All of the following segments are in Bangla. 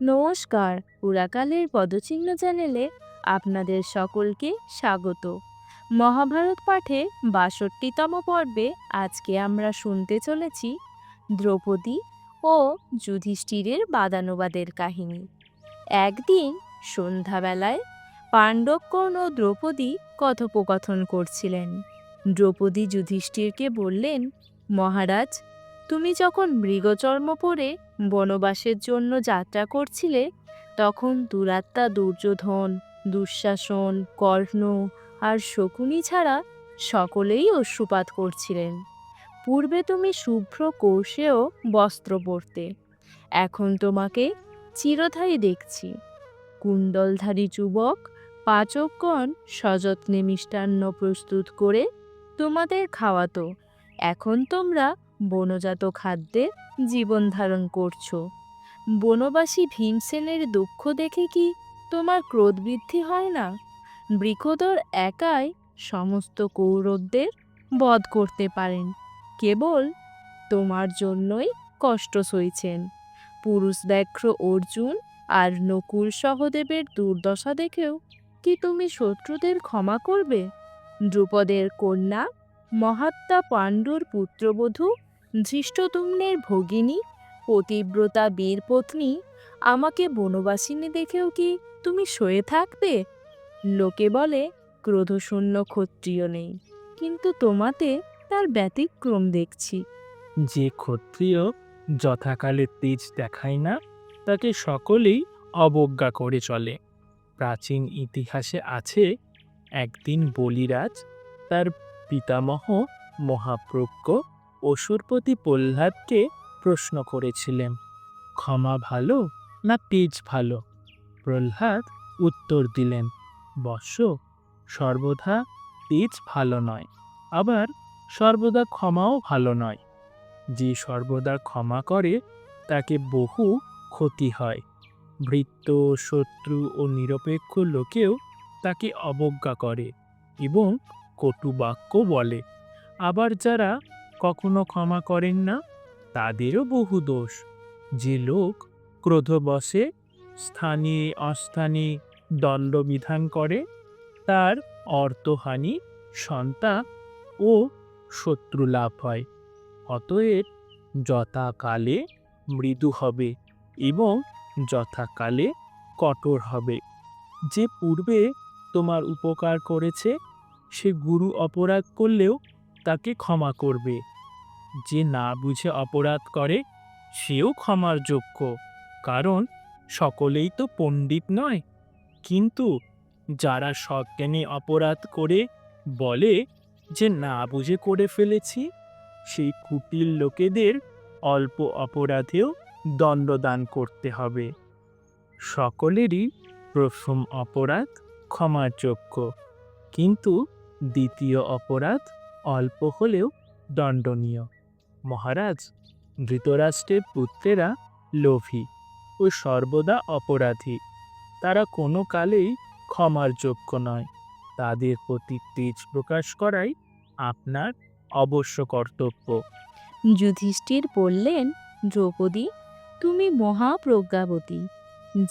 নমস্কার। পুরাকালের পদচিহ্ন চ্যানেলে আপনাদের সকলকে স্বাগত। মহাভারত পাঠে বাষট্টিতম পর্বে আজকে আমরা শুনতে চলেছি দ্রৌপদী ও যুধিষ্ঠিরের বাদানুবাদের কাহিনী। একদিন সন্ধ্যাবেলায় পাণ্ডবকর্ণ ও দ্রৌপদী কথোপকথন করছিলেন। দ্রৌপদী যুধিষ্ঠিরকে বললেন, মহারাজ তুমি যখন মৃগচর্ম পরে বনবাসের জন্য যাত্রা করছিলে, তখন দুরাত্মা দুর্যোধন, দুঃশাসন, কর্ণ আর শকুনি ছাড়া সকলেই অশ্রুপাত করছিলেন। পূর্বে তুমি শুভ্র কোষেও বস্ত্র পরতে, এখন তোমাকে চিরধারী দেখছি। কুণ্ডলধারী যুবক, পাচকগণ সযত্নে মিষ্টান্ন প্রস্তুত করে তোমাদের খাওয়াতো, এখন তোমরা বনজাত খাদ্যে জীবন ধারণ করছ। বনবাসী ভীমসেনের দুঃখ দেখে কি তোমার ক্রোধ বৃদ্ধি হয় না? বৃকোদর একাই সমস্ত কৌরবদের বধ করতে পারেন। কেবল তোমার জন্যই কষ্ট সইছেন। পুরুষ ব্যাঘ্র অর্জুন আর নকুল সহদেবের দুর্দশা দেখেও কি তুমি শত্রুদের ক্ষমা করবে? দ্রুপদের কন্যা মহাত্মা পাণ্ডুর পুত্রবধূ ধৃষ্টতুম্নের ভগিনী, পতিব্রতা বীরপত্নী আমাকে বনবাসিনী দেখেও কি তুমি সয়ে থাকবে? লোকে বলে, ক্রোধশূন্য ক্ষত্রিয় নেই। কিন্তু তোমাতে তার ব্যতিক্রম দেখছি। যে ক্ষত্রিয় যথাকালে তেজ দেখায় না, তাকে সকলেই অবজ্ঞা করে চলে। প্রাচীন ইতিহাসে আছে, একদিন বলিরাজ, তার পিতামহ মহাপ্রজ্ঞ অসুরপতি প্রহ্লাদকে প্রশ্ন করেছিলেন, ক্ষমা ভালো না তেজ ভালো? প্রহ্লাদ উত্তর দিলেন বৎস সর্বদা তেজ ভালো নয়, আবার সর্বদা ক্ষমাও ভালো নয়। যে সর্বদা ক্ষমা করে, তাকে বহু ক্ষতি হয়। ভৃত্য শত্রু ও নিরপেক্ষ লোকেও তাকে অবজ্ঞা করে এবং কটু বাক্য বলে। আবার যারা কখনো ক্ষমা করেন না, তাদেরও বহু দোষ। যে লোক ক্রোধবশে স্থানে অস্থানে দণ্ডবিধান করে, তার অর্থহানি সন্তান ও শত্রু লাভ হয়, অতএব যথাকালে মৃদু হবে এবং যথাকালে কঠোর হবে। যে পূর্বে তোমার উপকার করেছে, সে গুরু অপরাধ করলেও তাকে ক্ষমা করবে। যে না বুঝে অপরাধ করে, সেও ক্ষমার যোগ্য। কারণ সকলেই তো পণ্ডিত নয়। কিন্তু যারা সজ্ঞানে অপরাধ করে, বলে যে না বুঝে করে ফেলেছি, সেই কুটিল লোকেদের অল্প অপরাধেও দণ্ডদান করতে হবে। সকলেরই প্রথম অপরাধ ক্ষমার যোগ্য। কিন্তু দ্বিতীয় অপরাধ অল্প হলেও দণ্ডনীয়। মহারাজ, ধৃতরাষ্ট্রের পুত্রেরা লোভী ও সর্বদা অপরাধী। তারা কোনো কালেই ক্ষমার যোগ্য নয়। তাদের প্রতি তেজ প্রকাশ করাই আপনার অবশ্য কর্তব্য। যুধিষ্ঠির বললেন, দ্রৌপদী, তুমি মহাপ্রজ্ঞাবতী।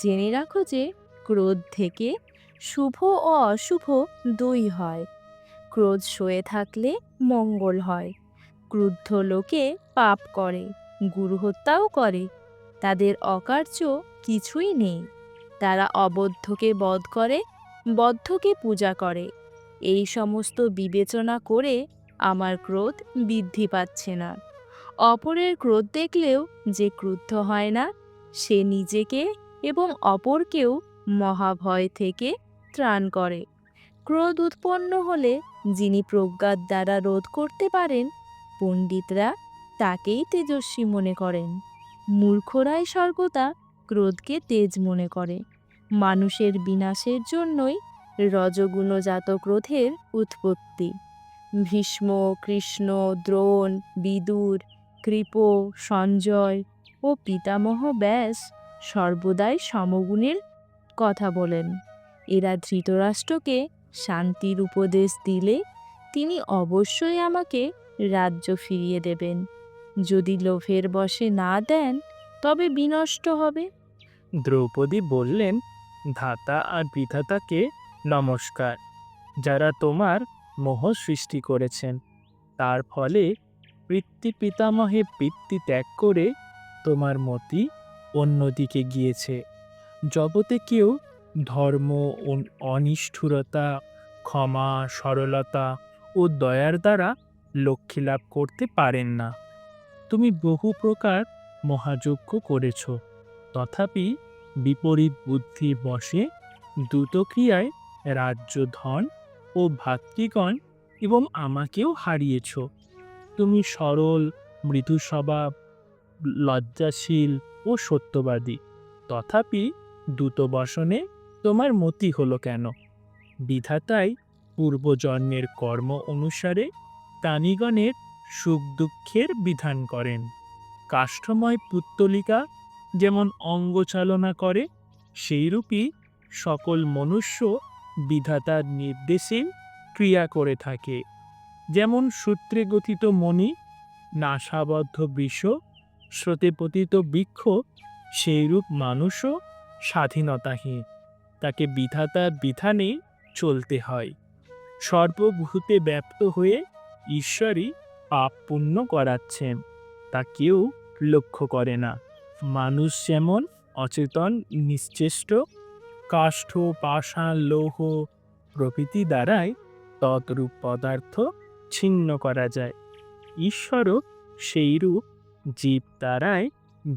জেনে রাখো যে ক্রোধ থেকে শুভ ও অশুভ দুই হয়। ক্রোধ সয়ে থাকলে মঙ্গল হয়। ক্রুদ্ধ লোকে পাপ করে, গুরু হত্যাও করে। তাদের অকার্য কিছুই নেই। তারা অবদ্ধকে বধ করে, বদ্ধকে পূজা করে। এই সমস্ত বিবেচনা করে আমার ক্রোধ বৃদ্ধি পাচ্ছে না। অপরের ক্রোধ দেখলেও যে ক্রুদ্ধ হয় না, সে নিজেকে এবং অপরকেও মহাভয় থেকে ত্রাণ করে। ক্রোধ উৎপন্ন হলে যিনি প্রজ্ঞার দ্বারা রোধ করতে পারেন, পণ্ডিতরা তাকেই তেজস্বী মনে করেন। মূর্খরাই সর্বদা ক্রোধকে তেজ মনে করে। মানুষের বিনাশের জন্যই রজগুণজাত ক্রোধের উৎপত্তি। ভীষ্ম, কৃষ্ণ, দ্রোণ, বিদুর, কৃপ, সঞ্জয় ও পিতামহ ব্যাস সর্বদাই সমগুণের কথা বলেন। এরা ধৃতরাষ্ট্রকে শান্তির উপদেশ দিলে তিনি অবশ্যই আমাকে রাজ্য ফিরিয়ে দেবেন। যদি লোভের বশে না দেন, তবে বিনষ্ট হবে। দ্রৌপদী বললেন, ধাতা আর বিধাতাকে নমস্কার। যারা তোমার মোহ সৃষ্টি করেছেন, তার ফলে পিতৃ পিতামহে পিতৃ ত্যাগ করে তোমার মতি অন্যদিকে গিয়েছে। জগতে কেউ ধর্ম অন- অনিষ্ঠুরতা, ক্ষমা, সরলতা ও দয়ার দ্বারা লক্ষ্মী লাভ করতে পারেন না। তুমি বহু প্রকার মহাযজ্ঞ করেছ, তথাপি বিপরীত বুদ্ধি বশে দ্রুত ক্রিয়ায় রাজ্য ধন ও ভাতৃগণ এবং আমাকেও হারিয়েছ। তুমি সরল মৃদু স্বভাব লজ্জাশীল ও সত্যবাদী, তথাপি দ্রুতবসনে তোমার মতি হলো কেন? বিধাতাই পূর্বজন্মের কর্ম অনুসারে প্রাণীগণের সুখ দুঃখের বিধান করেন। কাষ্ঠময় পুত্তলিকা যেমন অঙ্গ চালনা করে, সেইরূপই সকল মনুষ্য বিধাতার নির্দেশে ক্রিয়া করে থাকে। যেমন সূত্রে গঠিত মণি, নাসাবদ্ধ বৃষ, স্রোতে পতিত বৃক্ষ, সেইরূপ মানুষও স্বাধীনতাহীন। তাকে বিধাতার বিধানে চলতে হয়। সর্বভূতে ব্যপ্ত হয়ে ঈশ্বরই পাপ পুণ্য করাচ্ছেন, তা কেউ লক্ষ্য করে না। মানুষ যেমন অচেতন, নিশ্চেষ্ট, কাষ্ঠ পাষাণ লৌহ প্রভৃতি দ্বারাই তদ্রূপ পদার্থ ছিন্ন করা যায়। ঈশ্বরও সেইরূপ জীব দ্বারাই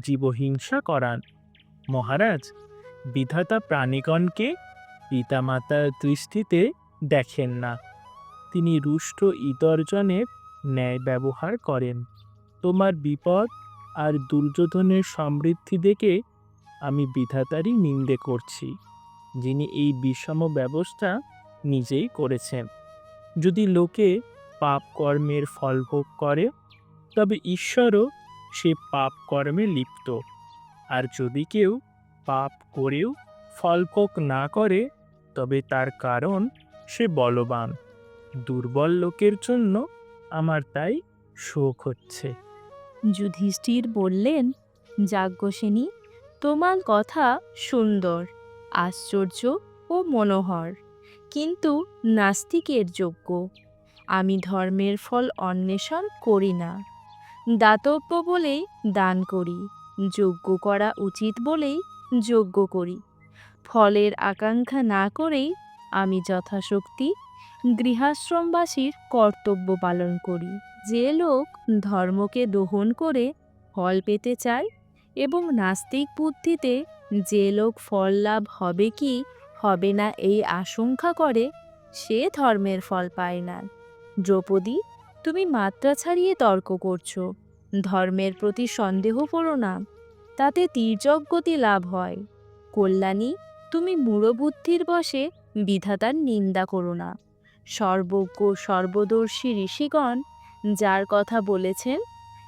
জীবহিংসা করান। মহারাজ বিধাতা প্রাণীগণকে পিতামাতার দৃষ্টিতে দেখেন না। তিনি রুষ্ট ইতর্জনের ন্যায় ব্যবহার করেন। তোমার বিপদ আর দুর্যোধনের সমৃদ্ধি দেখে আমি বিধাতারই নিন্দে করছি, যিনি এই বিষম ব্যবস্থা নিজেই করেছেন। যদি লোকে পাপ কর্মের ফল ভোগ করে, তবে ঈশ্বরও সে পাপ কর্মে লিপ্ত। আর যদি কেউ পাপ করেও ফল ভোগ না করে, তবে তার কারণ সে বলবান। দুর্বল লোকের জন্য আমার তাই শোক হচ্ছে। যুধিষ্ঠির বললেন যাজ্ঞসেনী তোমার কথা সুন্দর, আশ্চর্য ও মনোহর, কিন্তু নাস্তিকের যোগ্য। আমি ধর্মের ফল অন্বেষণ করি না। দাতব্য বলেই দান করি, যজ্ঞ করা উচিত বলেই যজ্ঞ করি। ফলের আকাঙ্ক্ষা না করেই আমি যথাশক্তি গৃহাশ্রমবাসীর কর্তব্য পালন করি। যে লোক ধর্মকে দহন করে ফল পেতে চায় এবং নাস্তিক বুদ্ধিতে যে লোক ফল লাভ হবে কি হবে না এই আশঙ্কা করে, সে ধর্মের ফল পায় না। দ্রৌপদী, তুমি মাত্রা ছাড়িয়ে তর্ক করছ। ধর্মের প্রতি সন্দেহ করো না। তাতে তীর্যক গতি লাভ হয়। কল্যাণী, তুমি মূঢ়বুদ্ধির বশে বিধাতার নিন্দা করো না। সর্বজ্ঞ, সর্বদর্শী ঋষিগণ যার কথা বলেছেন,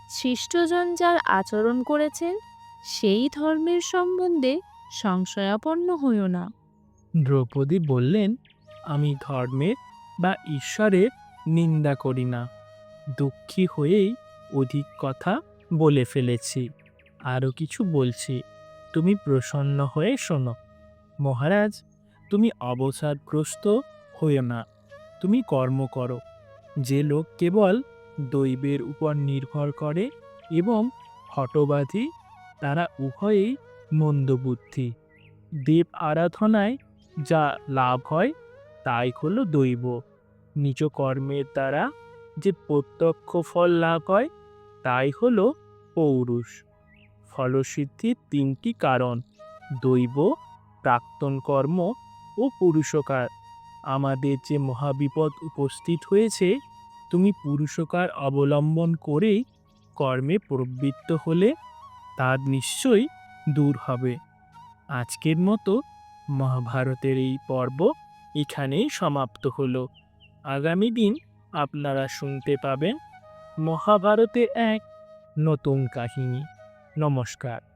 সৃষ্টজন যার আচরণ করেছেন, সেই ধর্মের সম্বন্ধে সংশয়াপন্ন হইও না। দ্রৌপদী বললেন, আমি ধর্মের বা ঈশ্বরের নিন্দা করি না। দুঃখী হয়েই অধিক কথা বলে ফেলেছি। আরও কিছু বলছি। তুমি প্রসন্ন হয়ে শোনো। মহারাজ, তুমি অবসাদগ্রস্ত হইও না। তুমি কর্ম করো। যে লোক কেবল দৈবের উপর নির্ভর করে এবং হটবাদী তারা উভয়েই মন্দবুদ্ধি। দেব আরাধনায় যা লাভ হয়, তাই হলো দৈব। নিজ কর্মের দ্বারা যে প্রত্যক্ষ ফল লাভ হয়, তাই হলো পৌরুষ। ফলসিদ্ধির তিনটি কারণ, দৈব, প্রাক্তন কর্ম ও পুরুষকার। আমাদের যে মহাবিপদ উপস্থিত হয়েছে, তুমি পুরুষকার অবলম্বন করেই কর্মে প্রবৃত্ত হলে তার নিশ্চয়ই দূর হবে। আজকের মতো মহাভারতের এই পর্ব এখানেই সমাপ্ত হলো। আগামী দিন আপনারা শুনতে পাবেন মহাভারতে এক নতুন কাহিনী। নমস্কার।